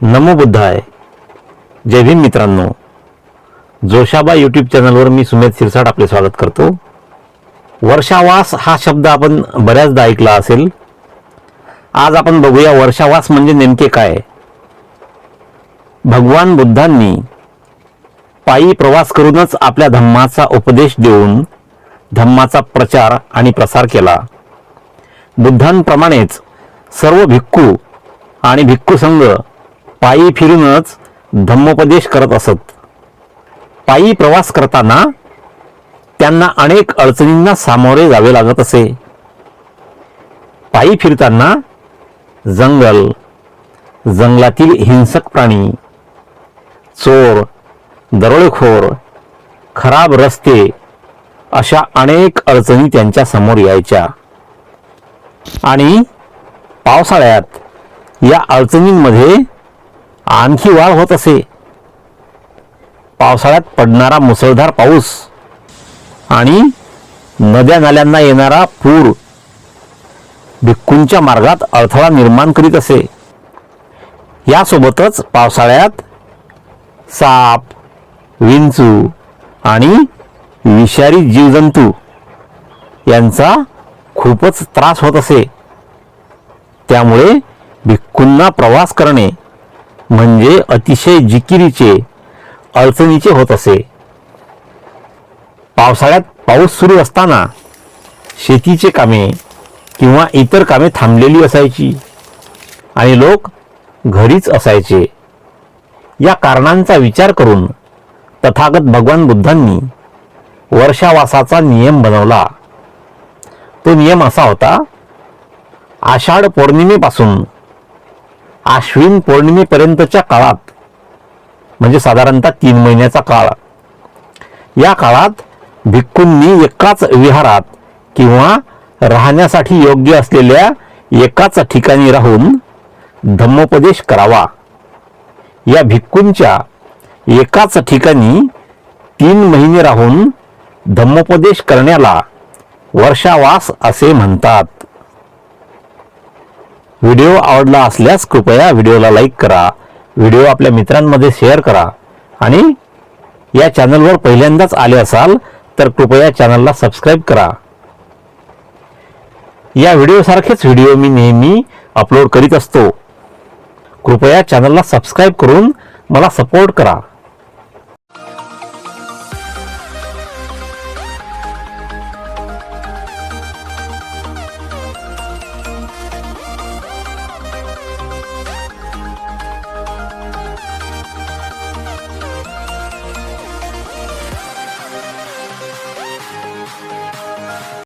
नमो बुद्धाय. जय भीम मित्रांनो. जोशाबा यूट्यूब चॅनलवर मी सुमेध सिरसाट आपले स्वागत करतो. वर्षावास हा शब्द आपण बऱ्याचदा ऐकला असेल. आज आपण बघूया वर्षावास म्हणजे नेमके काय? भगवान बुद्धांनी पायी प्रवास करूनच आपल्या धम्माचा उपदेश देऊन धम्माचा प्रचार आणि प्रसार केला. बुद्धांप्रमाणेच सर्व भिक्खू आणि भिक्खू संघ पायी फिरूनच धम्मोपदेश करत असत. पायी प्रवास करताना त्यांना अनेक अडचणींना सामोरे जावे लागत असे. पायी फिरताना जंगल जंगलातील हिंसक प्राणी चोर दरोडेखोर खराब रस्ते अशा अनेक अडचणी त्यांच्यासमोर यायच्या. आणि पावसाळ्यात या अडचणींमध्ये आणखी वाढ होत असे. पावसाळ्यात पडणारा मुसळधार पाऊस आणि नद्या नाल्यांना येणारा पूर भिक्कूंच्या मार्गात अडथळा निर्माण करीत असे. यासोबतच पावसाळ्यात साप विंचू आणि विषारी जीवजंतू यांचा खूपच त्रास होत असे. त्यामुळे भिक्खूंना प्रवास करणे म्हणजे अतिशय जिकिरीचे अडचणीचे होत असे. पावसाळ्यात पाऊस सुरू असताना शेतीचे कामे किंवा इतर कामे थांबलेली असायची आणि लोक घरीच असायचे. या कारणांचा विचार करून तथागत भगवान बुद्धांनी वर्षावासाचा नियम बनवला. तो नियम असा होता आषाढ पौर्णिमेपासून आश्विन पौर्णिमेपर्यंतच्या काळात म्हणजे साधारणतः तीन महिन्याचा काळ या काळात भिक्खूंनी एकाच विहारात किंवा राहण्यासाठी योग्य असलेल्या एकाच ठिकाणी राहून धम्मोपदेश करावा. या भिक्खूंच्या एकाच ठिकाणी तीन महिने राहून धम्मोपदेश करण्याला वर्षावास असे म्हणतात. व्हिडिओ आवडला असल्यास कृपया व्हिडिओला लाईक करा व्हिडिओ आपल्या मित्रांमध्ये शेअर करा आणि या चॅनलवर पहिल्यांदाच आले असाल तर कृपया चॅनलला सबस्क्राईब करा. या व्हिडिओसारखेच व्हिडिओ मी नेहमी अपलोड करीत असतो. कृपया चॅनलला सबस्क्राईब करून मला सपोर्ट करा.